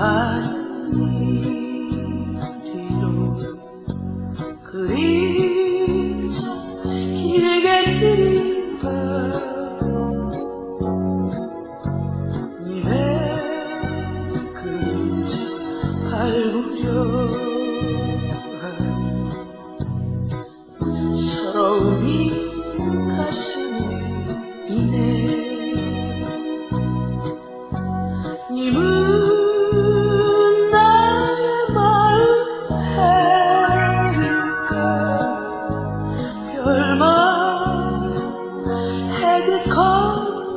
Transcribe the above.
사랑이 뒤로 그리자 길게 길가 니네 그림자 밟으려 서러움이 가슴에 이네 니 the call.